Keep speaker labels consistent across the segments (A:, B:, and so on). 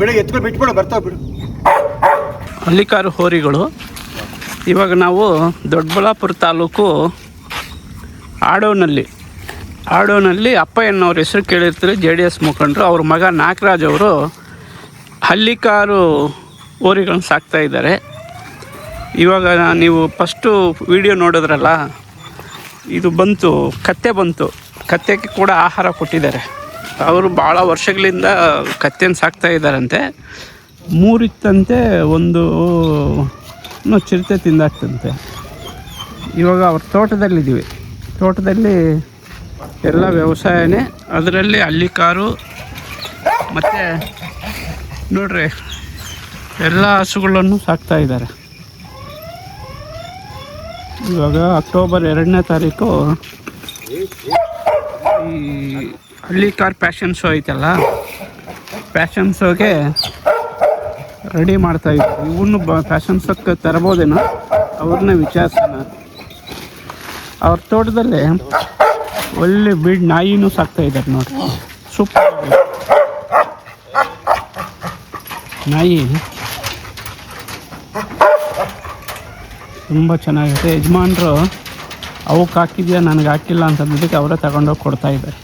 A: ಬಿಡ
B: ಹಳ್ಳಿಕಾರು ಹೋರಿಗಳು, ಇವಾಗ ನಾವು ದೊಡ್ಡಬಳ್ಳಾಪುರ ತಾಲೂಕು ಆಡೋನಲ್ಲಿ ಆಡೋನಲ್ಲಿ ಅಪ್ಪಯ್ಯನವ್ರ ಹೆಸರು ಕೇಳಿರ್ತಾರೆ, ಜೆ ಡಿ ಎಸ್ ಮುಖಂಡರು. ಅವ್ರ ಮಗ ನಾಗರಾಜ್ ಅವರು ಹಳ್ಳಿಕಾರು ಹೋರಿಗಳನ್ನ ಸಾಕ್ತಾ ಇದ್ದಾರೆ. ಇವಾಗ ನೀವು ಫಸ್ಟು ವಿಡಿಯೋ ನೋಡಿದ್ರಲ್ಲ ಇದು ಬಂತು, ಕತ್ತೆ ಬಂತು. ಕತ್ತೆಗೆ ಕೂಡ ಆಹಾರ ಕೊಟ್ಟಿದ್ದಾರೆ. ಅವರು ಭಾಳ ವರ್ಷಗಳಿಂದ ಕತ್ತೆನ ಸಾಕ್ತಾ ಇದ್ದಾರಂತೆ. ಮೂರಿತ್ತಂತೆ, ಒಂದು ಚಿರತೆ ತಿಂದಾಕ್ತಂತೆ ಇವಾಗ ಅವ್ರ ತೋಟದಲ್ಲಿದ್ದೀವಿ. ತೋಟದಲ್ಲಿ ಎಲ್ಲ ವ್ಯವಸಾಯನೇ. ಅದರಲ್ಲಿ ಹಳ್ಳಿಕಾರು ಮತ್ತು ನೋಡ್ರಿ, ಎಲ್ಲ ಹಸುಗಳನ್ನು ಸಾಕ್ತಾ ಇದ್ದಾರೆ. ಇವಾಗ ಅಕ್ಟೋಬರ್ ಎರಡನೇ ತಾರೀಕು ಈ ಹಳ್ಳಿ ಕಾರ್ ಪ್ಯಾಷನ್ ಶೋ ಐತಲ್ಲ? ಪ್ಯಾಷನ್ ಶೋಗೆ ರೆಡಿ ಮಾಡ್ತಾ ಇದ್ವಿ. ಇವನು ಬ ಫ್ಯಾಷನ್ ಶೋಕ್ಕೆ ತರ್ಬೋದೇನೋ ಅವ್ರನ್ನ ವಿಚಾರಿಸೋಣ. ಅವ್ರ ತೋಟದಲ್ಲಿ ಒಳ್ಳೆ ಬೀಡ್ ನಾಯಿನೂ ಸಾಕ್ತಾ ಇದ್ದಾರೆ ನೋಡಿ ಸೂಪರ್ ನಾಯಿ. ತುಂಬ ಚೆನ್ನಾಗಿದೆ. ಯಜಮಾನ್ರು ಅವಕ್ಕೆ ಹಾಕಿದ್ಯಾ? ನನಗೆ ಹಾಕಿಲ್ಲ ಅಂತಂದಿದ್ದಕ್ಕೆ ಅವರೇ ತಗೊಂಡೋಗಿ ಕೊಡ್ತಾ ಇದ್ದಾರೆ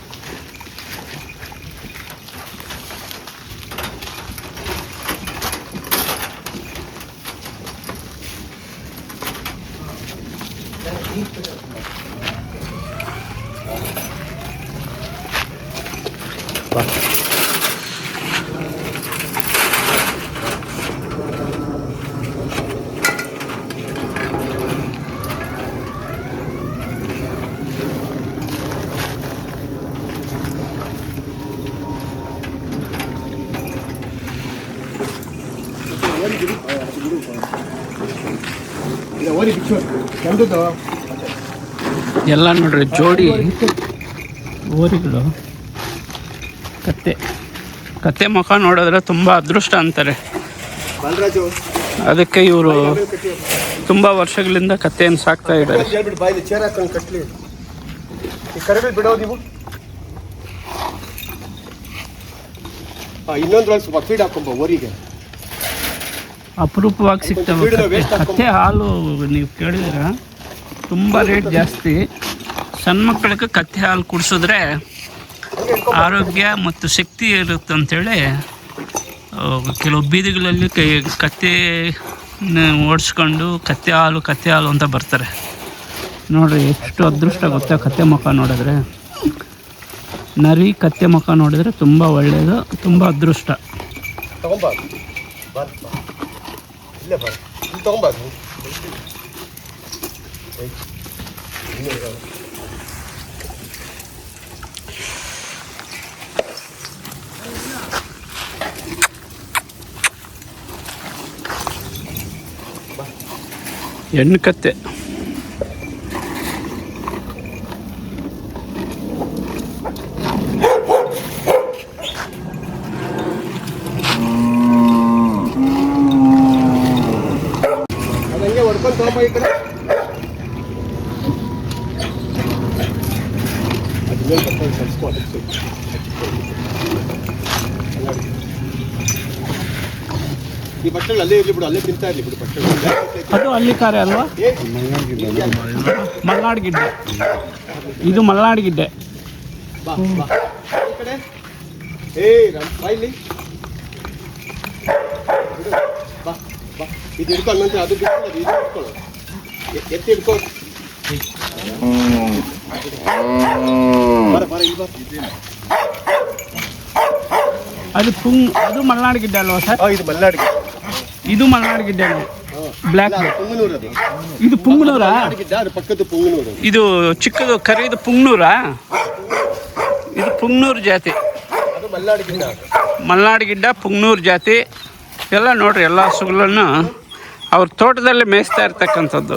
A: ಇಲ್ಲ ಓರಿ ಬಿಚ್ಚು
B: ಎಲ್ಲ ನೋಡ್ರಿ ಜೋಡಿ. ಓರಿಗಳು ಕತ್ತೆ. ಕತ್ತೆ ಮುಖ ನೋಡಿದ್ರೆ ತುಂಬ ಅದೃಷ್ಟ ಅಂತಾರೆ.
A: ಬಾಲರಾಜು.
B: ಅದಕ್ಕೆ ಇವರು ತುಂಬ ವರ್ಷಗಳಿಂದ ಕತ್ತೆಯನ್ನು ಸಾಕ್ತಾ ಇದ್ದಾರೆ.
A: ಇನ್ನೊಂದ್ರೊಳಗೆ ಫೀಡ್ ಹಾಕೊಂಬ
B: ಅಪರೂಪವಾಗಿ ಸಿಗ್ತವೆ. ಕತ್ತೆ. ಹಾಲು ನೀವು ಕೇಳಿದ್ರೆ ತುಂಬ ರೇಟ್ ಜಾಸ್ತಿ. ಸಣ್ಣ ಮಕ್ಕಳಿಗೆ ಕತ್ತೆ ಹಾಲು ಕುಡಿಸಿದ್ರೆ ಆರೋಗ್ಯ ಮತ್ತು ಶಕ್ತಿ ಇರುತ್ತೆ ಅಂಥೇಳಿ ಕೆಲವು ಬೀದಿಗಳಲ್ಲಿ ಕೈ, ಕತ್ತೆ ಓಡಿಸ್ಕೊಂಡು ಕತ್ತೆ ಹಾಲು ಕತ್ತೆ ಹಾಲು ಅಂತ ಬರ್ತಾರೆ. ನೋಡ್ರಿ ಎಷ್ಟು ಅದೃಷ್ಟ ಗೊತ್ತಾ ಕತ್ತೆ ಮುಖ ನೋಡಿದ್ರೆ. ನರಿ ಕತ್ತೆ ಮುಖ ನೋಡಿದ್ರೆ ತುಂಬ ಒಳ್ಳೆಯದು ತುಂಬ ಅದೃಷ್ಟ.
A: ತಗೊಂಬ ಬಾರ್ ಇಲ್ಲೇ ಬಾರ್ ಇಲ್ಲಿ ತಗೊಂಬ
B: ಹೆಣ್ಣು ಕತ್ತೆ
A: ಅದು ಹಂಗೆ ಹೊಡ್ಕೊಂಡು ತಗೊಂಬ ಈ ಕಡೆ ಅದು ಮೇಲೆ ಬರ್ಕೊಂಡು ಕಲ್ಸ್ಕೊ ಅದಕ್ಕೆ ಈ ಅಲ್ಲೇ ಅಲ್ಲೇ ತಿಂತಾ ಇರಲಿ ಬಿಡು ಬಟ್ಟೆಗಳು
B: ಅದು ಹಳ್ಳಿಕಾರೆ ಅಲ್ವಾ?
A: ಏ
B: ಮಲ್ನಾಡ್ ಗಿಡ್ಡೆ. ಇದು ಮಲ್ನಾಡ್ ಗಿಡ್ಡೆ.
A: ಬಾ ಬಾ. ಈ ಕಡೆ. ಏ ರಾಮ್ ಬಾ ಇಲ್ಲಿ. ಬಿಡು. ಬಾ ಬಾ. ಇದು ಹಿಡ್ಕೊ ಹಂಗಂದ್ರೆ ಅದು ಬಿಟ್ಕೊಳ್ಳೋದು ಇದು ಹಿಡ್ಕೊಳ್ಳೋ ಎ- ಎತ್ತಿ ಹಿಡ್ಕೊ. ಬರ ಬರ ಇಲ್ಲಿ ಬಾ.
B: ಅದು ಪುಂಗ್ ಅದು ಮಲ್ನಾಡ್ ಗಿಡ್ಡೆ ಅಲ್ವಾ ಸರ್?
A: ಆ, ಇದು ಮಲ್ನಾಡಿಗೆ
B: ಇದು ಮಲ್ನಾಡ್ ಗಿಡ್ಡೆ ಬ್ಲ್ಯಾಕ್ ಇದು ಪುಂಗ್ನೂರಾ? ಇದು ಚಿಕ್ಕದು ಕರಿದು ಪುಂಗ್ನೂರಾ? ಇದು ಪುಂಗ್ನೂರು ಜಾತಿ. ಮಲ್ನಾಡ್ ಗಿಡ್ಡ ಪುಂಗ್ನೂರು ಜಾತಿ. ಎಲ್ಲ ನೋಡ್ರಿ ಎಲ್ಲ ಹಸುಗಳನ್ನು ಅವ್ರ ತೋಟದಲ್ಲಿ ಮೇಯಿಸ್ತಾ ಇರ್ತಕ್ಕಂಥದ್ದು.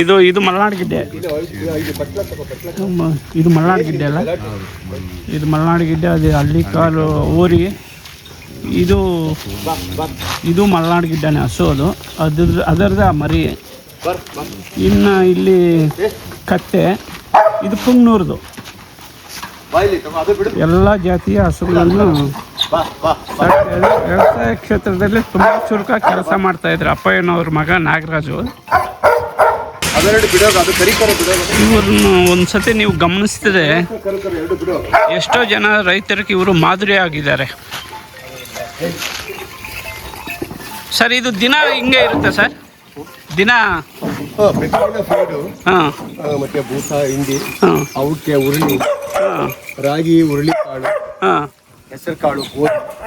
A: ಇದು
B: ಇದು ಮಲ್ನಾಡ್ ಗಿಡ್ಡೆ.
A: ಇದು
B: ಮಲ್ನಾಡ್ ಗಿಡ್ಡೆ ಅಲ್ಲ? ಇದು ಮಲ್ನಾಡ್ ಗಿಡ್ಡೆ, ಅದು ಹಳ್ಳಿ ಕಾಲು ಊರಿ. ಇದು ಇದು ಮಲ್ನಾಡ್ ಗಿಡ್ಡನೇ ಹಸು ಅದು. ಅದ್ರ ಅದರದ ಮರಿ. ಇನ್ನು ಇಲ್ಲಿ ಕತ್ತೆ, ಇದು
A: ಬಿಡು
B: ಎಲ್ಲ ಜಾತಿಯ ಹಸುಗಳನ್ನು ವ್ಯವಸಾಯ ಕ್ಷೇತ್ರದಲ್ಲಿ ತುಂಬ ಚುರುಕ ಕೆಲಸ ಮಾಡ್ತಾ ಇದ್ರು. ಅಪ್ಪಯ್ಯನವ್ರ ಮಗ ನಾಗರಾಜು.
A: ಅದೆರಡು ಬಿಡೋದು ಅದು ಕರಿಕರ ಬಿಡೋಗ
B: ಇವ್ರನ್ನ ಒಂದ್ಸತಿ ನೀವು ಗಮನಿಸಿದ್ರೆ
A: ಕರಿಕರ ಎರಡು ಬಿಡೋ
B: ಎಷ್ಟೋ ಜನ ರೈತರಿಗೆ ಇವರು ಮಾದರಿ ಆಗಿದ್ದಾರೆ. ಸರ್ ಇದು ದಿನ ಹಿಂಗೆ ಇರುತ್ತೆ ಸರ್? ದಿನ?
A: ಹಾಂ ಮತ್ತೆ ಭೂತ ಹಿಂಡಿ
B: ಹಾಂ.
A: ಅವಕ್ಕೆ ಉರುಳಿ ರಾಗಿ ಉರುಳಿ ಕಾಳು
B: ಹಾಂ.
A: ಹೆಸರು ಕಾಳು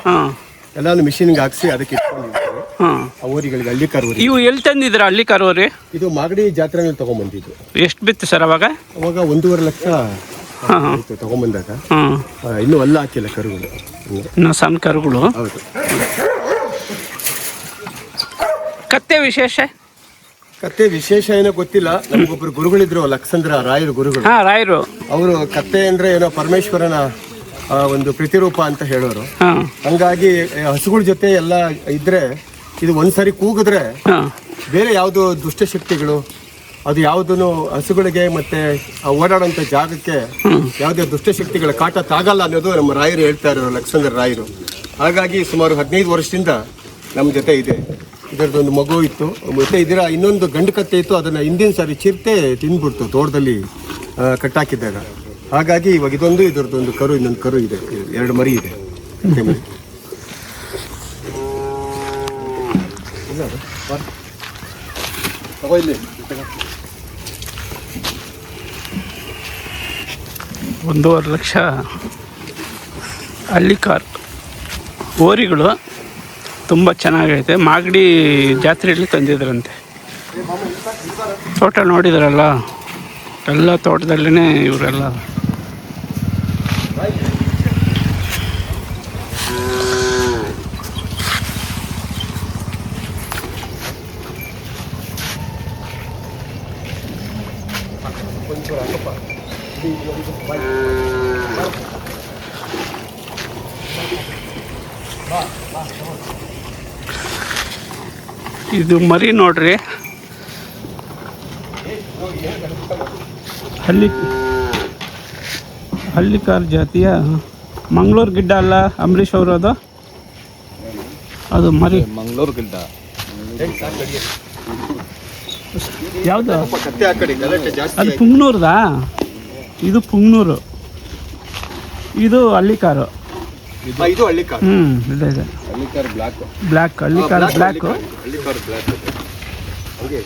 B: ಹಾಂ.
A: ಎಲ್ಲಾನು ಮಿಷಿನ್ಗೆ ಹಾಕಿಸಿ ಅದಕ್ಕೆ ಇಟ್ಕೊಂಡಿರ್ತೀವಿ.
B: ಹಾಂ.
A: ಆ ಹಳ್ಳಿ
B: ಇವು ಎಲ್ಲಿ ತಂದಿದ್ರ ಹಳ್ಳಿ ಕರೋರಿ
A: ಇದು ಮಾಗಡಿ ಜಾತ್ರೆನಲ್ಲಿ ತಗೊಂಬಂದಿದ್ದು.
B: ಎಷ್ಟು ಬಿತ್ತು ಸರ್ ಅವಾಗ?
A: ಅವಾಗ ಒಂದೂವರೆ ಲಕ್ಷ
B: ಹಾಂ ಹಾಂ.
A: ತಗೊಂಬಂದಾಗ.
B: ಹಾಂ.
A: ಆ, ಇನ್ನೂ ಅಲ್ಲ ಹಾಕಿಲ್ಲ ಕರುಗಳು. ಹ್ಮ್.
B: ಇನ್ನು ಸಣ್ಣ ಕರುಗಳು?
A: ಹೌದು.
B: ಕತ್ತೆ ವಿಶೇಷ?
A: ಕತ್ತೆ ವಿಶೇಷ ಏನೋ ಗೊತ್ತಿಲ್ಲ. ನಮಗೊಬ್ರು ಗುರುಗಳಿದ್ರು ಲಕ್ಷಂದ್ರ ರಾಯರು ಗುರುಗಳು.
B: ಹಾಂ ರಾಯರು.
A: ಅವರು ಕತ್ತೆ ಅಂದ್ರೆ ಏನೋ ಪರಮೇಶ್ವರನ ಆ, ಒಂದು ಪ್ರತಿರೂಪ ಅಂತ ಹೇಳೋರು.
B: ಹಾಂ.
A: ಹಂಗಾಗಿ ಹಸುಗಳ ಜೊತೆ ಎಲ್ಲ ಇದ್ರೆ ಇದು ಒಂದ್ಸರಿ ಕೂಗಿದ್ರೆ
B: ಹಾಂ.
A: ಬೇರೆ ಯಾವುದು ದುಷ್ಟಶಕ್ತಿಗಳು ಅದು ಯಾವುದೂ ಹಸುಗಳಿಗೆ ಮತ್ತೆ ಆ ಓಡಾಡೋಂಥ ಜಾಗಕ್ಕೆ ಯಾವುದೇ ದುಷ್ಟಶಕ್ತಿಗಳ ಕಾಟ ತಾಗಲ್ಲ ಅನ್ನೋದು ನಮ್ಮ ರಾಯರು ಹೇಳ್ತಾ ಇರೋರು ಲಕ್ಷ್ಮಂದ್ರ ರಾಯರು. ಹಾಗಾಗಿ ಸುಮಾರು ಹದಿನೈದು ವರ್ಷದಿಂದ ನಮ್ಮ ಜೊತೆ ಇದೆ. ಇದರದೊಂದು ಮಗು ಇತ್ತು. ಮತ್ತೆ ಇದರ ಇನ್ನೊಂದು ಗಂಡು ಕತ್ತೆ ಇತ್ತು. ಅದನ್ನು ಹಿಂದಿನ ಸಾರಿ ಚಿರತೆ ತಿಂದ್ಬಿಡ್ತು ತೋಟದಲ್ಲಿ ಆ, ಕಟ್ಟಾಕಿದ್ದಾಗ. ಹಾಗಾಗಿ ಇವಾಗ ಇದೊಂದು ಇದರದೊಂದು ಕರು ಇನ್ನೊಂದು ಕರು ಇದೆ. ಎರಡು ಮರಿ ಇದೆ.
B: ಒಂದೂವರೆ ಲಕ್ಷ ಹಳ್ಳಿ ಕಾರ್. ಓರಿಗಳು ತುಂಬ ಚೆನ್ನಾಗೈತೆ. ಮಾಗಡಿ ಜಾತ್ರೆಯಲ್ಲಿ ತಂದಿದ್ರಂತೆ. ತೋಟ ನೋಡಿದ್ರಲ್ಲ? ಎಲ್ಲ ತೋಟದಲ್ಲೇ ಇವರೆಲ್ಲ ಇದು ಮರಿ ನೋಡ್ರಿ. ಹಳ್ಳಿ ಹಳ್ಳಿಕಾರ್ ಜಾತಿಯ ಮಂಗಳೂರು ಗಿಡ್ಡ ಅಲ್ಲ ಅಂಬರೀಷ್ ಅವರು ಅದು? ಅದು ಮರಿ.
C: ಮಂಗಳೂರು ಗಿಡ್ಡ.
B: ಯಾವುದು? ಅದು. ಪುಂಗ್ನೂರ್ದಾ? ಇದು ಪುಂಗ್ನೂರು. ಇದು ಹಳ್ಳಿಕಾರು.
A: ಇದು ಹಳ್ಳಿ ಕಾರ್
B: ಹ್ಞೂ ಇದೆ ಇದೆ.
C: Hallikar black.
B: Black Hallikar black
A: Hallikar black ಹಂಗೆ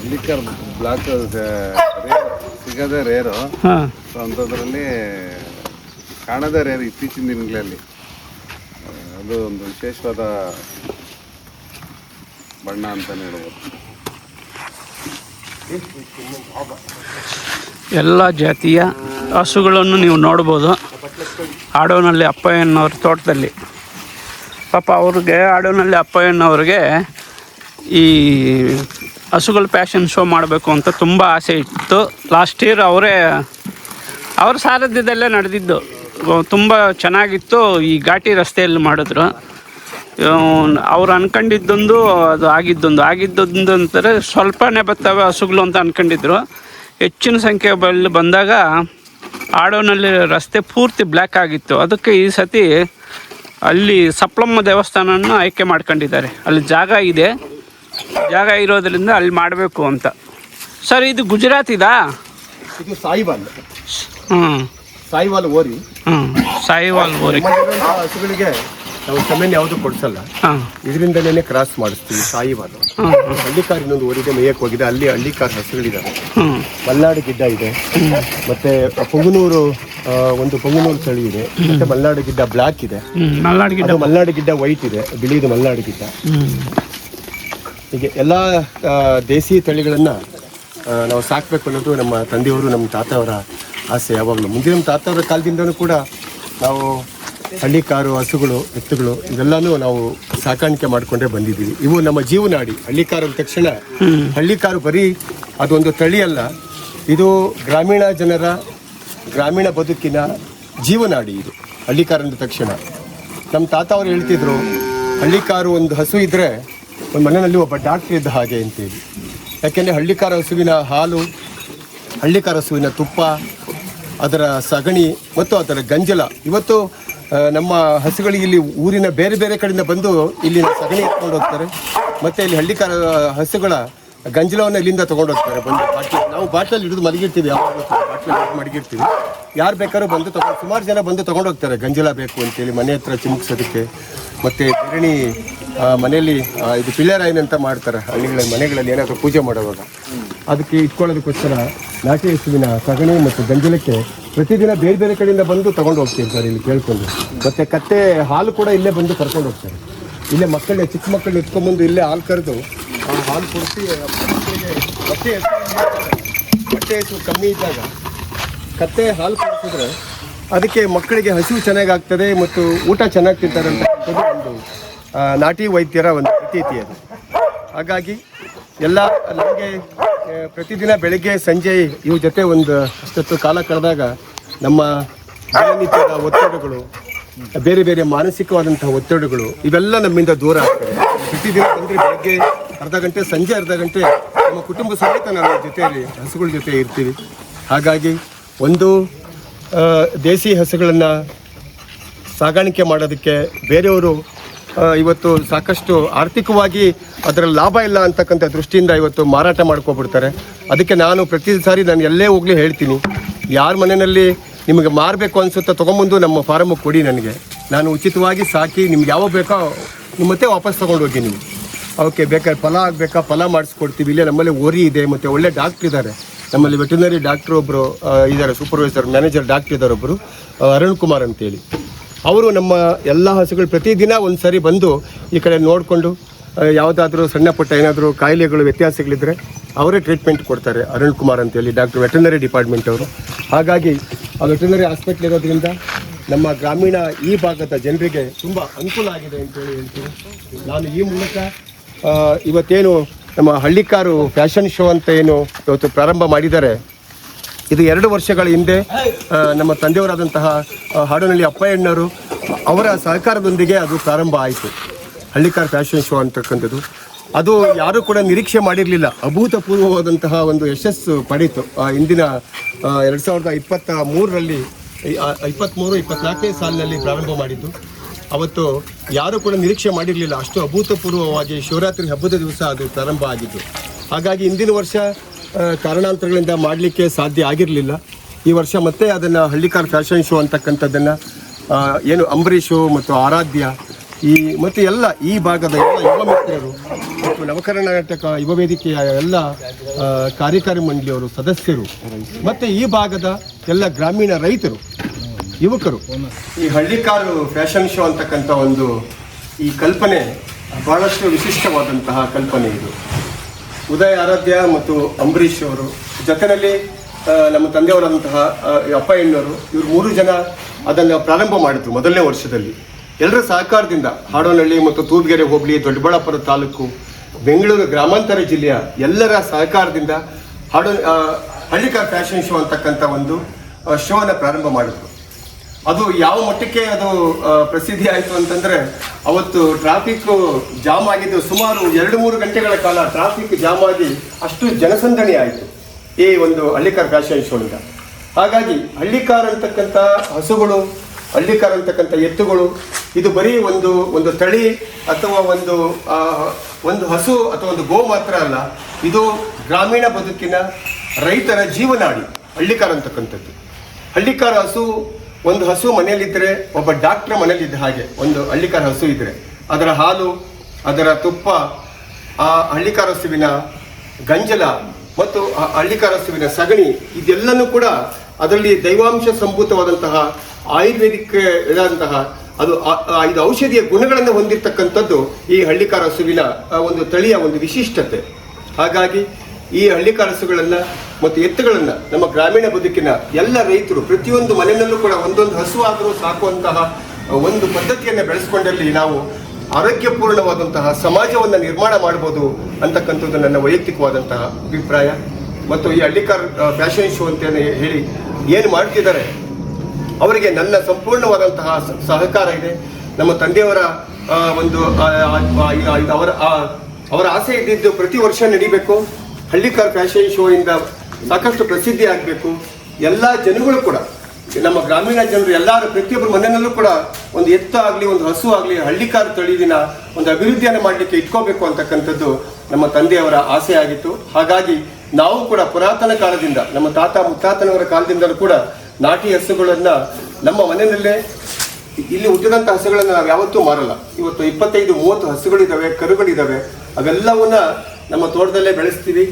C: ಹಳ್ಳಿಕಾರ್ ಬ್ಲಾಕ್ ಸಿಗದೆ ರೇರು.
B: ಹಾಂ.
C: ಸೊ ಅಂಥದ್ರಲ್ಲಿ ಕಾಣದ ರೇರು ಇತ್ತೀಚಿನ ದಿನಗಳಲ್ಲಿ. ಅದು ಒಂದು ವಿಶೇಷವಾದ ಬಣ್ಣ ಅಂತಲೇ ಹೇಳ್ಬೋದು.
B: ಎಲ್ಲ ಜಾತಿಯ ಹಸುಗಳನ್ನು ನೀವು ನೋಡ್ಬೋದು. ಆಡೋನಲ್ಲಿ ಅಪ್ಪಯ್ಯನವ್ರ ತೋಟದಲ್ಲಿ. ಪಾಪ ಅವ್ರಿಗೆ ಆಡೋನಲ್ಲಿ ಅಪ್ಪಯ್ಯನವ್ರಿಗೆ ಈ ಹಸುಗಳ ಪ್ಯಾಷನ್ ಶೋ ಮಾಡಬೇಕು ಅಂತ ತುಂಬ ಆಸೆ ಇತ್ತು. ಲಾಸ್ಟ್ ಇಯರ್ ಅವರೇ, ಅವ್ರ ಸಾರಥ್ಯದಲ್ಲೇ ನಡೆದಿದ್ದು. ತುಂಬ ಚೆನ್ನಾಗಿತ್ತು, ಈ ಘಾಟಿ ರಸ್ತೆಯಲ್ಲಿ ಮಾಡಿದ್ರು. ಅವ್ರು ಅನ್ಕೊಂಡಿದ್ದೊಂದು, ಅದು ಆಗಿದ್ದೊಂದು ಆಗಿದ್ದೊಂದು ಅಂತಾರೆ, ಸ್ವಲ್ಪನೇ ಬರ್ತವೆ ಹಸುಗಳು ಅಂತ ಅನ್ಕೊಂಡಿದ್ರು. ಹೆಚ್ಚಿನ ಸಂಖ್ಯೆ ಬಂದಾಗ ಆಡೋನಲ್ಲಿ ರಸ್ತೆ ಪೂರ್ತಿ ಬ್ಲ್ಯಾಕ್ ಆಗಿತ್ತು. ಅದಕ್ಕೆ ಈ ಸತಿ ಅಲ್ಲಿ ಸಪ್ಲಮ್ಮ ದೇವಸ್ಥಾನವನ್ನು ಆಯ್ಕೆ ಮಾಡ್ಕೊಂಡಿದ್ದಾರೆ. ಅಲ್ಲಿ ಜಾಗ ಇದೆ. ಜಾಗ ಇರೋದ್ರಿಂದ ಅಲ್ಲಿ ಮಾಡಬೇಕು ಅಂತ. ಸರ್ ಇದು ಗುಜರಾತ್ ಇದಾ?
A: ಇದು ಸಾಯಿಬಾಲ್
B: ಹ್ಞೂ
A: ಸಾಯಿವಾಲ್ ಓರಿ.
B: ಹ್ಞೂ ಸಾಯಿವಾಲ್
A: ಓರಿ. ಹಸುಗಳಿಗೆ ನಾವು ಸಮೇನ್ ಯಾವುದು ಕೊಡ್ಸಲ್ಲ. ಇದರಿಂದಲೇ ಕ್ರಾಸ್ ಮಾಡಿಸ್ತೀವಿ ಸಾಯಿವಾದ
B: ಹಳ್ಳಿಕಾರ್
A: ಹಳ್ಳಿ ಕಾರ್ ಇನ್ನೊಂದು ಊರಿಗೆ ಮೇಯಕ್ಕೆ ಹೋಗಿದೆ ಅಲ್ಲಿ ಹಳ್ಳಿ ಕಾರ್ ಹಸುಗಳಿದ್ದಾವೆ ಮಲ್ನಾಡು ಗಿಡ್ಡ ಇದೆ. ಮತ್ತೆ ಪೊಂಗನೂರು ಒಂದು ಪೊಂಗನೂರು ತಳಿ ಇದೆ. ಮತ್ತೆ ಮಲ್ನಾಡು ಗಿಡ್ಡ ಬ್ಲಾಕ್ ಇದೆ.
B: ಮಲ್ನಾಡು ಗಿಡ್ಡ.
A: ವೈಟ್ ಇದೆ ಬಿಳಿದು ಮಲ್ನಾಡು ಗಿಡ್ಡ. ಹೀಗೆ ಎಲ್ಲ ದೇಸಿ ತಳಿಗಳನ್ನ ನಾವು ಸಾಕ್ಬೇಕು ಅನ್ನೋದು ನಮ್ಮ ತಂದೆಯವರು ನಮ್ಮ ತಾತವರ ಆಸೆ ಯಾವಾಗಲೂ. ಮುಂದಿನ ತಾತ ತಾತವರ ಕಾಲದಿಂದನೂ ಕೂಡ ನಾವು ಹಳ್ಳಿಕಾರು ಹಸುಗಳು, ಎತ್ತುಗಳು, ಇವೆಲ್ಲಾನು ನಾವು ಸಾಕಾಣಿಕೆ ಮಾಡಿಕೊಂಡೇ ಬಂದಿದ್ದೀವಿ. ಇವು ನಮ್ಮ ಜೀವನಾಡಿ. ಹಳ್ಳಿಕಾರು ಅಂದ ತಕ್ಷಣ ಹಳ್ಳಿಕಾರು ಬರೀ ಅದೊಂದು ತಳಿ ಅಲ್ಲ. ಇದು ಗ್ರಾಮೀಣ ಜನರ ಗ್ರಾಮೀಣ ಬದುಕಿನ ಜೀವನಾಡಿ ಇದು. ಹಳ್ಳಿಕಾರು ಅಂದ ತಕ್ಷಣ. ನಮ್ಮ ತಾತ ಅವರು ಹೇಳ್ತಿದ್ರು ಹಳ್ಳಿಕಾರು ಒಂದು ಹಸು ಇದ್ದರೆ ಒಂದು ಮನೆಯಲ್ಲಿ ಒಬ್ಬ ಡಾಕ್ಟ್ರ್ ಇದ್ದ ಹಾಗೆ ಅಂತೇಳಿ. ಯಾಕೆಂದರೆ ಹಳ್ಳಿಕಾರ ಹಸುವಿನ ಹಾಲು ಹಳ್ಳಿಕಾರ ಹಸುವಿನ ತುಪ್ಪ, ಅದರ ಸಗಣಿ ಮತ್ತು ಅದರ ಗಂಜಲ. ಇವತ್ತು ನಮ್ಮ ಹಸುಗಳಿಗೆ ಇಲ್ಲಿ ಊರಿನ ಬೇರೆ ಬೇರೆ ಕಡೆಯಿಂದ ಬಂದು ಇಲ್ಲಿನ ಸಗಣಿ ಎತ್ಕೊಂಡು ಹೋಗ್ತಾರೆ. ಮತ್ತು ಇಲ್ಲಿ ಹಳ್ಳಿಕಾರ ಹಸುಗಳ ಗಂಜಲವನ್ನು ಇಲ್ಲಿಂದ ತಗೊಂಡು ಹೋಗ್ತಾರೆ. ಬಂದು ಬಾಟ್ಲಿ, ನಾವು ಬಾಟ್ಲಲ್ಲಿ ಹಿಡಿದು ಮಲಗಿರ್ತೀವಿ ಯಾವಾಗ ಬಾಟ್ಲಲ್ಲಿ ಮಡಗಿರ್ತೀವಿ ಯಾರು ಬೇಕಾದ್ರೂ ಬಂದು ತಗೊಂಡು, ಸುಮಾರು ಜನ ಬಂದು ತಗೊಂಡು ಹೋಗ್ತಾರೆ. ಗಂಜಲ ಬೇಕು ಅಂತೇಳಿ ಮನೆ ಹತ್ರ ಚಿಮುಕ್ಸೋದಕ್ಕೆ. ಮತ್ತು ಗಿರಣಿ ಮನೆಯಲ್ಲಿ ಇದು ಪಿಳ್ಳೆರಾಯಿನ ಅಂತ ಮಾಡ್ತಾರೆ. ಹಳ್ಳಿಗಳಲ್ಲಿ, ಮನೆಗಳಲ್ಲಿ ಏನಾದರೂ ಪೂಜೆ ಮಾಡುವಾಗ. ಅದಕ್ಕೆ ಇಟ್ಕೊಳ್ಳೋದಕ್ಕೋಸ್ಕರ ನಾಟಿ ಹಸುವಿನ ಸಗಣಿ ಮತ್ತು ಗಂಜಲಕ್ಕೆ ಪ್ರತಿದಿನ ಬೇರೆ ಬೇರೆ ಕಡೆಯಿಂದ ಬಂದು ತಗೊಂಡು ಹೋಗ್ತೀವಿ ಸರ್, ಇಲ್ಲಿ ಕೇಳ್ಕೊಂಡು. ಮತ್ತೆ ಕತ್ತೆ ಹಾಲು ಕೂಡ ಇಲ್ಲೇ ಬಂದು ಕರ್ಕೊಂಡು ಹೋಗ್ತಾರೆ. ಇಲ್ಲೇ ಮಕ್ಕಳನ್ನ, ಚಿಕ್ಕ ಮಕ್ಕಳು ಎತ್ಕೊಂಡ್ಬಂದು ಇಲ್ಲೇ ಹಾಲು ಕರೆದು ಆ ಹಾಲು ಕೊಡಿಸಿ ಬಟ್ಟೆ ಬಟ್ಟೆ ಹಸು ಹೊಟ್ಟೆ ಹಸು ಕಮ್ಮಿ ಇದ್ದಾಗ ಕತ್ತೆ ಹಾಲು ಕೊಡಿಸಿದ್ರೆ ಅದಕ್ಕೆ ಮಕ್ಕಳಿಗೆ ಹಸಿವು ಚೆನ್ನಾಗಾಗ್ತದೆ ಮತ್ತು ಊಟ ಚೆನ್ನಾಗಿ ತಿಂತಾರೆ ಅಂತ ಒಂದು ನಾಟಿ ವೈದ್ಯರ ಒಂದು ಪ್ರತೀತಿ ಅದು. ಹಾಗಾಗಿ ಎಲ್ಲ ನಮಗೆ ಪ್ರತಿದಿನ ಬೆಳಗ್ಗೆ, ಸಂಜೆ ಇವ್ರ ಜೊತೆ ಒಂದು ಅಷ್ಟೊತ್ತು ಕಾಲ ಕಳೆದಾಗ ನಮ್ಮ ದಿನನಿತ್ಯದ ಒತ್ತಡಗಳು, ಬೇರೆ ಬೇರೆ ಮಾನಸಿಕವಾದಂತಹ ಒತ್ತಡಗಳು, ಇವೆಲ್ಲ ನಮ್ಮಿಂದ ದೂರ ಆಗ್ತದೆ. ಪ್ರತಿದಿನ ಅಂದರೆ ಬೆಳಗ್ಗೆ ಅರ್ಧ ಗಂಟೆ, ಸಂಜೆ ಅರ್ಧ ಗಂಟೆ ನಮ್ಮ ಕುಟುಂಬ ಸಮೇತ ನಾವು ಜೊತೆಯಲ್ಲಿ, ಹಸುಗಳ ಜೊತೆ ಇರ್ತೀವಿ. ಹಾಗಾಗಿ ಒಂದು ದೇಸಿ ಹಸುಗಳನ್ನು ಸಾಗಾಣಿಕೆ ಮಾಡೋದಕ್ಕೆ ಬೇರೆಯವರು ಇವತ್ತು ಸಾಕಷ್ಟು ಆರ್ಥಿಕವಾಗಿ ಅದರ ಲಾಭ ಇಲ್ಲ ಅಂತಕ್ಕಂಥ ದೃಷ್ಟಿಯಿಂದ ಇವತ್ತು ಮಾರಾಟ ಮಾಡ್ಕೊಬಿಡ್ತಾರೆ. ಅದಕ್ಕೆ ನಾನು ಪ್ರತಿ ಸಾರಿ ನಾನು ಎಲ್ಲೇ ಹೋಗಲಿ ಹೇಳ್ತೀನಿ. ಯಾರ ಮನೆಯಲ್ಲಿ ನಿಮಗೆ ಮಾರಬೇಕು ಅನಿಸುತ್ತೋ ತೊಗೊಂಬಂದು ನಮ್ಮ ಫಾರಮ್ಗೆ ಕೊಡಿ ನನಗೆ. ನಾನು ಉಚಿತವಾಗಿ ಸಾಕಿ ನಿಮ್ಗೆ ಯಾವ ಬೇಕೋ ನಿಮ್ಮತ್ತೇ ವಾಪಸ್ ತೊಗೊಂಡು ಹೋಗಿ ನೀವು. ಅವಕ್ಕೆ ಬೇಕಾದ್ರೆ ಫಲ ಆಗಬೇಕಾ? ಫಲ ಮಾಡಿಸ್ಕೊಡ್ತೀವಿ. ಇಲ್ಲೇ ನಮ್ಮಲ್ಲಿ ಓರಿ ಇದೆ, ಮತ್ತು ಒಳ್ಳೆ ಡಾಕ್ಟ್ರ್ ಇದ್ದಾರೆ. ನಮ್ಮಲ್ಲಿ ವೆಟರ್ನರಿ ಡಾಕ್ಟ್ರ್ ಒಬ್ಬರು ಇದ್ದಾರೆ ಸೂಪರ್ವೈಸರ್ ಮ್ಯಾನೇಜರ್ ಡಾಕ್ಟ್ರ್ ಇದ್ದಾರೆ ಒಬ್ಬರು ಅರುಣ್ ಕುಮಾರ್ ಅಂತೇಳಿ. ಅವರು ನಮ್ಮ ಎಲ್ಲ ಹಸುಗಳು ಪ್ರತಿದಿನ ಒಂದು ಸಾರಿ ಬಂದು ಈ ಕಡೆ ನೋಡಿಕೊಂಡು ಯಾವುದಾದ್ರೂ ಸಣ್ಣ ಪುಟ್ಟ ಏನಾದರೂ ಕಾಯಿಲೆಗಳು ವ್ಯತ್ಯಾಸಗಳಿದ್ದರೆ ಅವರೇ ಟ್ರೀಟ್ಮೆಂಟ್ ಕೊಡ್ತಾರೆ. ಅರುಣ್ ಕುಮಾರ್ ಅಂತೇಳಿ ಡಾಕ್ಟರ್ ವೆಟರ್ನರಿ ಡಿಪಾರ್ಟ್ಮೆಂಟ್ ಅವರು. ಹಾಗಾಗಿ ಆ ವೆಟರ್ನರಿ ಹಾಸ್ಪಿಟ್ಲ್ ಇರೋದ್ರಿಂದ ನಮ್ಮ ಗ್ರಾಮೀಣ ಈ ಭಾಗದ ಜನರಿಗೆ ತುಂಬ ಅನುಕೂಲ ಆಗಿದೆ ಅಂತೇಳಿ ಹೇಳ್ತೀನಿ. ನಾನು ಈ ಮೂಲಕ ಇವತ್ತೇನು ನಮ್ಮ ಹಳ್ಳಿಕಾರು ಫ್ಯಾಷನ್ ಶೋ ಅಂತ ಏನು ಇವತ್ತು ಪ್ರಾರಂಭ ಮಾಡಿದ್ದಾರೆ ಇದು ಎರಡು ವರ್ಷಗಳ ಹಿಂದೆ ನಮ್ಮ ತಂದೆಯವರಾದಂತಹ ಹಾಡನಹಳ್ಳಿ ಅಪ್ಪಯ್ಯಣ್ಣವರು ಅವರ ಸಹಕಾರದೊಂದಿಗೆ ಅದು ಪ್ರಾರಂಭ ಆಯಿತು. ಹಳ್ಳಿಕಾರ್ ಫ್ಯಾಷನ್ ಶೋ ಅಂತಕ್ಕಂಥದ್ದು. ಅದು ಯಾರೂ ಕೂಡ ನಿರೀಕ್ಷೆ ಮಾಡಿರಲಿಲ್ಲ. ಅಭೂತಪೂರ್ವವಾದಂತಹ ಒಂದು ಯಶಸ್ಸು ಪಡೀತು. ಹಿಂದಿನ ಎರಡು ಸಾವಿರದ ಇಪ್ಪತ್ತ ಮೂರರಲ್ಲಿ ಇಪ್ಪತ್ತ್ಮೂರು ಇಪ್ಪತ್ನಾಲ್ಕನೇ ಸಾಲಿನಲ್ಲಿ ಪ್ರಾರಂಭ ಮಾಡಿದ್ದು. ಅವತ್ತು ಯಾರೂ ಕೂಡ ನಿರೀಕ್ಷೆ ಮಾಡಿರಲಿಲ್ಲ. ಅಷ್ಟು ಅಭೂತಪೂರ್ವವಾಗಿ ಶಿವರಾತ್ರಿ ಹಬ್ಬದ ದಿವಸ ಅದು ಪ್ರಾರಂಭ ಆಗಿದ್ದು. ಹಾಗಾಗಿ ಇಂದಿನ ವರ್ಷ ಕಾರಣಾಂತರಗಳಿಂದ ಮಾಡಲಿಕ್ಕೆ ಸಾಧ್ಯ ಆಗಿರಲಿಲ್ಲ. ಈ ವರ್ಷ ಮತ್ತೆ ಅದನ್ನು ಹಳ್ಳಿಕಾರ್ ಫ್ಯಾಷನ್ ಶೋ ಅಂತಕ್ಕಂಥದ್ದನ್ನು ಏನು ಅಂಬರೀಷು ಮತ್ತು ಆರಾಧ್ಯ, ಈ ಮತ್ತು ಎಲ್ಲ ಈ ಭಾಗದ ಎಲ್ಲ ಯುವ ಮಿತ್ರರು ಮತ್ತು ನವಕರ್ನಾಟಕ ಯುವ ವೇದಿಕೆಯ ಎಲ್ಲ ಕಾರ್ಯಕಾರಿ ಮಂಡಳಿಯವರು ಸದಸ್ಯರು ಮತ್ತು ಈ ಭಾಗದ ಎಲ್ಲ ಗ್ರಾಮೀಣ ರೈತರು, ಯುವಕರು. ಈ ಹಳ್ಳಿಕಾರು ಫ್ಯಾಷನ್ ಶೋ ಅಂತಕ್ಕಂಥ ಒಂದು ಈ ಕಲ್ಪನೆ ಬಹಳಷ್ಟು ವಿಶಿಷ್ಟವಾದಂತಹ ಕಲ್ಪನೆ ಇದು. ಉದಯ ಆರಾಧ್ಯ ಮತ್ತು ಅಂಬರೀಷ್ ಅವರು. ಜೊತೆಯಲ್ಲಿ ನಮ್ಮ ತಂದೆಯವರಾದಂತಹ ಅಪ್ಪ ಎಣ್ಣವರು ಇವರು ಮೂರು ಜನ ಅದನ್ನು ಪ್ರಾರಂಭ ಮಾಡಿದ್ರು ಮೊದಲನೇ ವರ್ಷದಲ್ಲಿ. ಎಲ್ಲರ ಸಹಕಾರದಿಂದ ಹಾಡೋನಹಳ್ಳಿ ಮತ್ತು ತೂಬ್ಗೆರೆ ಹೋಬಳಿ, ದೊಡ್ಡಬಳ್ಳಾಪುರ ತಾಲೂಕು, ಬೆಂಗಳೂರು ಗ್ರಾಮಾಂತರ ಜಿಲ್ಲೆಯ ಎಲ್ಲರ ಸಹಕಾರದಿಂದ ಹಾಡೋ ಹಳ್ಳಿಕಾರ್ ಫ್ಯಾಷನ್ ಶೋ ಅಂತಕ್ಕಂಥ ಒಂದು ಶೋನ ಪ್ರಾರಂಭ ಮಾಡಿದ್ರು. ಅದು ಯಾವ ಮಟ್ಟಕ್ಕೆ ಅದು ಪ್ರಸಿದ್ಧಿ ಆಯಿತು ಅಂತಂದ್ರೆ, ಅವತ್ತು ಟ್ರಾಫಿಕ್ ಜಾಮ್ ಆಗಿದ್ದು ಸುಮಾರು ಎರಡು ಮೂರು ಗಂಟೆಗಳ ಕಾಲ ಟ್ರಾಫಿಕ್ ಜಾಮ್ ಆಗಿ ಅಷ್ಟು ಜನಸಂದಣಿ ಆಯಿತು ಈ ಒಂದು ಹಳ್ಳಿಕಾರ್ ಫ್ಯಾಷನ್ ಶೋನಿಂದ ಹಾಗಾಗಿ ಹಳ್ಳಿಕಾರ್ ಅಂತಕ್ಕಂಥ ಹಸುಗಳು, ಹಳ್ಳಿಕಾರ್ ಅಂತಕ್ಕಂಥ ಎತ್ತುಗಳು, ಇದು ಬರೀ ಒಂದು ಒಂದು ತಳಿ ಅಥವಾ ಒಂದು ಒಂದು ಹಸು ಅಥವಾ ಒಂದು ಗೋ ಮಾತ್ರ ಅಲ್ಲ, ಇದು ಗ್ರಾಮೀಣ ಬದುಕಿನ ರೈತರ ಜೀವನಾಡಿ, ಹಳ್ಳಿಕಾರ್ ಅಂತಕ್ಕಂಥದ್ದು. ಹಳ್ಳಿಕಾರ ಹಸು ಒಂದು ಹಸು ಮನೆಯಲ್ಲಿದ್ದರೆ, ಒಬ್ಬ ಡಾಕ್ಟ್ರ್ ಮನೆಯಲ್ಲಿದ್ದ ಹಾಗೆ, ಒಂದು ಹಳ್ಳಿಕಾರ ಹಸು ಇದ್ದರೆ ಅದರ ಹಾಲು, ಅದರ ತುಪ್ಪ, ಆ ಹಳ್ಳಿಕಾರ ಹಸುವಿನ ಗಂಜಲ ಮತ್ತು ಆ ಹಳ್ಳಿಕಾರ ಹಸುವಿನ ಸಗಣಿ, ಇದೆಲ್ಲನೂ ಕೂಡ ಅದರಲ್ಲಿ ದೈವಾಂಶ ಸಂಭೂತವಾದಂತಹ ಆಯುರ್ವೇದಿಕ್ ಇದಂತಹ ಅದು ಇದು ಔಷಧಿಯ ಗುಣಗಳನ್ನು ಹೊಂದಿರತಕ್ಕಂಥದ್ದು ಈ ಹಳ್ಳಿಕಾರ ಹಸುವಿನ ಒಂದು ತಳಿಯ ಒಂದು ವಿಶಿಷ್ಟತೆ. ಹಾಗಾಗಿ ಈ ಹಳ್ಳಿ ಹಸುಗಳನ್ನ ಮತ್ತು ಎತ್ತುಗಳನ್ನು ನಮ್ಮ ಗ್ರಾಮೀಣ ಬದುಕಿನ ಎಲ್ಲ ರೈತರು ಪ್ರತಿಯೊಂದು ಮನೆಯಲ್ಲೂ ಕೂಡ ಒಂದೊಂದು ಹಸು ಆದರೂ ಸಾಕುವಂತಹ ಒಂದು ಪದ್ಧತಿಯನ್ನು ಬೆಳೆಸ್ಕೊಂಡಲ್ಲಿ ನಾವು ಆರೋಗ್ಯಪೂರ್ಣವಾದಂತಹ ಸಮಾಜವನ್ನು ನಿರ್ಮಾಣ ಮಾಡ್ಬೋದು ಅಂತಕ್ಕಂಥದ್ದು ನನ್ನ ವೈಯಕ್ತಿಕವಾದಂತಹ ಅಭಿಪ್ರಾಯ. ಮತ್ತು ಈ ಹಳ್ಳಿಕಾರ್ ಫ್ಯಾಷನ್ ಶೋ ಅಂತ ಹೇಳಿ ಏನು ಮಾಡ್ತಿದ್ದಾರೆ, ಅವರಿಗೆ ನನ್ನ ಸಂಪೂರ್ಣವಾದಂತಹ ಸಹಕಾರ ಇದೆ. ನಮ್ಮ ತಂದೆಯವರ ಒಂದು ಅವರ ಅವರ ಆಸೆ ಇದ್ದಿದ್ದು ಪ್ರತಿ ವರ್ಷ ನಡಿಬೇಕು. ಹಳ್ಳಿಕಾರ್ ಫ್ಯಾಷನ್ ಶೋ ಇಂದ ಸಾಕಷ್ಟು ಪ್ರಸಿದ್ಧಿ ಆಗಬೇಕು. ಎಲ್ಲ ಜನಗಳು ಕೂಡ, ನಮ್ಮ ಗ್ರಾಮೀಣ ಜನರು ಎಲ್ಲರೂ ಪ್ರತಿಯೊಬ್ಬರ ಮನೆಯಲ್ಲೂ ಕೂಡ ಒಂದು ಎತ್ತು ಆಗಲಿ, ಒಂದು ಹಸು ಆಗಲಿ, ಹಳ್ಳಿಕಾರ್ ತಳಿದಿನ ಒಂದು ಅಭಿವೃದ್ಧಿಯನ್ನು ಮಾಡಲಿಕ್ಕೆ ಇಟ್ಕೋಬೇಕು ಅಂತಕ್ಕಂಥದ್ದು ನಮ್ಮ ತಂದೆಯವರ ಆಸೆ ಆಗಿತ್ತು. ಹಾಗಾಗಿ ನಾವು ಕೂಡ ಪುರಾತನ ಕಾಲದಿಂದ, ನಮ್ಮ ತಾತ ಮುತ್ತಾತನವರ ಕಾಲದಿಂದಲೂ ಕೂಡ ನಾಟಿ ಹಸುಗಳನ್ನು ನಮ್ಮ ಮನೆಯಲ್ಲೇ, ಇಲ್ಲಿ ಉದ್ದಿದಂಥ ಹಸುಗಳನ್ನು ನಾವು ಯಾವತ್ತೂ ಮಾರಲ್ಲ. ಇವತ್ತು ಇಪ್ಪತ್ತೈದು, ಮೂವತ್ತು ಹಸುಗಳಿದಾವೆ, ಕರುಗಳಿದಾವೆ, ಅವೆಲ್ಲವನ್ನ ನಮ್ಮ ತೋಟದಲ್ಲೇ ಬೆಳೆಸ್ತೀವಿ,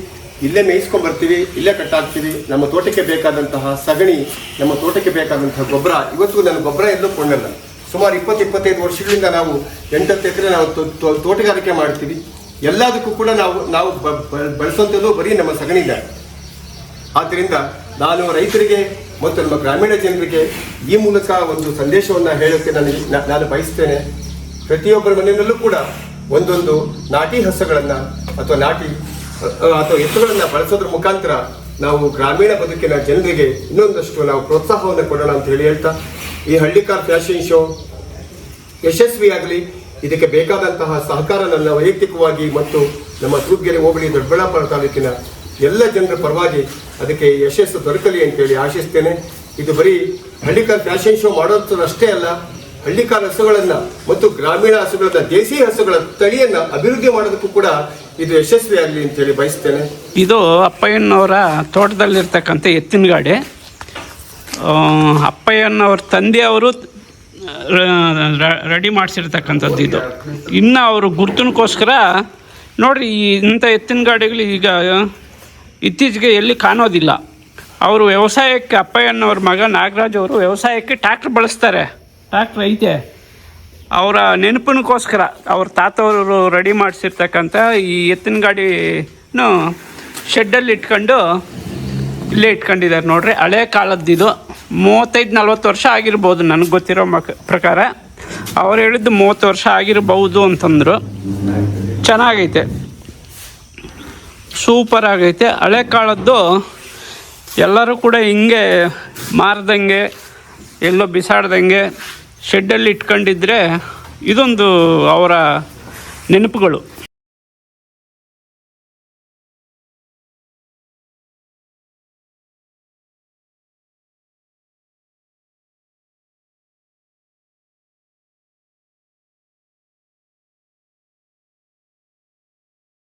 A: ಇಲ್ಲೇ ಮೇಯಿಸ್ಕೊಂಡು ಬರ್ತೀವಿ, ಇಲ್ಲೇ ಕಟ್ಟಾಕ್ತೀವಿ. ನಮ್ಮ ತೋಟಕ್ಕೆ ಬೇಕಾದಂತಹ ಸಗಣಿ, ನಮ್ಮ ತೋಟಕ್ಕೆ ಬೇಕಾದಂತಹ ಗೊಬ್ಬರ ಇವತ್ತು ನಾನು ಗೊಬ್ಬರ ಎಂದು ಕೊಂಡಲ್ಲ. ಸುಮಾರು ಇಪ್ಪತ್ತು, ಇಪ್ಪತ್ತೈದು ವರ್ಷಗಳಿಂದ ನಾವು ಎಂಟತ್ತು ಎಕರೆ ನಾವು ತೋಟಗಾರಿಕೆ ಮಾಡ್ತೀವಿ. ಎಲ್ಲದಕ್ಕೂ ಕೂಡ ನಾವು ನಾವು ಬಳಸುವಂಥದ್ದು ಬರೀ ನಮ್ಮ ಸಗಣಿದ ಆದ್ದರಿಂದ ನಾನು ರೈತರಿಗೆ ಮತ್ತು ನಮ್ಮ ಗ್ರಾಮೀಣ ಜನರಿಗೆ ಈ ಮೂಲಕ ಒಂದು ಸಂದೇಶವನ್ನು ಹೇಳೋಕ್ಕೆ ನಾನು ನಾನು ಬಯಸ್ತೇನೆ. ಪ್ರತಿಯೊಬ್ಬರ ಮನೆಯಲ್ಲೂ ಕೂಡ ಒಂದೊಂದು ನಾಟಿ ಹಸುಗಳನ್ನು ಅಥವಾ ನಾಟಿ ಅಥವಾ ಎತ್ತುಗಳನ್ನು ಬಳಸೋದ್ರ ಮುಖಾಂತರ ನಾವು ಗ್ರಾಮೀಣ ಬದುಕಿನ ಜನರಿಗೆ ಇನ್ನೊಂದಷ್ಟು ನಾವು ಪ್ರೋತ್ಸಾಹವನ್ನು ಕೊಡೋಣ ಅಂತ ಹೇಳಿ ಹೇಳ್ತಾ, ಈ ಹಳ್ಳಿಕಾರ್ ಫ್ಯಾಷನ್ ಶೋ ಯಶಸ್ವಿಯಾಗಲಿ. ಇದಕ್ಕೆ ಬೇಕಾದಂತಹ ಸಹಕಾರ ನನ್ನ ವೈಯಕ್ತಿಕವಾಗಿ ಮತ್ತು ನಮ್ಮ ತೂಪ್ಗೆರೆ ಹೋಬಳಿ ದೊಡ್ಡಬಳ್ಳಾಪುರ ತಾಲೂಕಿನ ಎಲ್ಲ ಜನರ ಪರವಾಗಿ ಅದಕ್ಕೆ ಯಶಸ್ಸು ದೊರಕಲಿ ಅಂತೇಳಿ ಆಶಿಸ್ತೇನೆ. ಇದು ಬರೀ ಹಳ್ಳಿಕಾರ್ ಫ್ಯಾಷನ್ ಶೋ ಮಾಡೋದ್ರಷ್ಟೇ ಅಲ್ಲ ಹಳ್ಳಿಕಾರ್ ಹಸುಗಳನ್ನು ಮತ್ತು ಗ್ರಾಮೀಣ ಹಸುಗಳನ್ನ, ದೇಸಿ ಹಸುಗಳ ತಳಿಯನ್ನ ಅಭಿವೃದ್ಧಿ ಮಾಡೋದಕ್ಕೂ ಕೂಡ ಇದು ಯಶಸ್ವಿ ಅಂತ ಹೇಳಿ ಬಯಸ್ತೇನೆ.
B: ಇದು ಅಪ್ಪಯ್ಯನವರ ತೋಟದಲ್ಲಿರ್ತಕ್ಕಂಥ ಎತ್ತಿನ ಗಾಡಿ. ಅಪ್ಪಯ್ಯನವ್ರ ಅಪ್ಪಯ್ಯನವ್ರ ತಂದೆಯವರು ರೆಡಿ ಮಾಡಿಸಿರ್ತಕ್ಕಂಥದ್ದು ಇದು. ಇನ್ನು ಅವರು ಗುರ್ತನಕ್ಕೋಸ್ಕರ ನೋಡಿ ಈ ಇಂಥ ಎತ್ತಿನ ಗಾಡಿಗಳು ಈಗ ಇತ್ತೀಚೆಗೆ ಎಲ್ಲಿ ಕಾಣೋದಿಲ್ಲ. ಅವರು ವ್ಯವಸಾಯಕ್ಕೆ, ಅಪ್ಪಯ್ಯನವ್ರ ಮಗ ನಾಗರಾಜ್ ಅವರು ವ್ಯವಸಾಯಕ್ಕೆ ಟ್ಯಾಕ್ಟ್ರ್ ಬಳಸ್ತಾರೆ. ಟ್ರ್ಯಾಕ್ಟ್ರ್ ಐತೆ? ಅವರ ನೆನಪಿನಕ್ಕೋಸ್ಕರ ಅವ್ರ ತಾತವರು ರೆಡಿ ಮಾಡಿಸಿರ್ತಕ್ಕಂಥ ಈ ಎತ್ತಿನ ಗಾಡಿನೂ ಶೆಡ್ಡಲ್ಲಿ ಇಟ್ಕೊಂಡು ಇಲ್ಲೇ ಇಟ್ಕೊಂಡಿದ್ದಾರೆ ನೋಡ್ರಿ. ಹಳೆ ಕಾಲದ್ದಿದು, ಮೂವತ್ತೈದು, ನಲ್ವತ್ತು ವರ್ಷ ಆಗಿರ್ಬೋದು ನನಗೆ ಗೊತ್ತಿರೋ ಮಕ, ಪ್ರಕಾರ. ಅವ್ರು ಹೇಳಿದ್ದು ಮೂವತ್ತು ವರ್ಷ ಆಗಿರ್ಬೋದು ಅಂತಂದರು. ಚೆನ್ನಾಗೈತೆ. ಸೂಪರ್ ಆಗೈತೆ. ಹಳೆ ಕಾಲದ್ದು ಎಲ್ಲರೂ ಕೂಡ ಹಿಂಗೆ ಮಾರ್ದಂಗೆ, ಎಲ್ಲೋ ಬಿಸಾಡ್ದಂಗೆ ಶೆಡ್ಡಲ್ಲಿ ಇಟ್ಕೊಂಡಿದ್ರೆ ಇದೊಂದು ಅವರ ನೆನಪುಗಳು.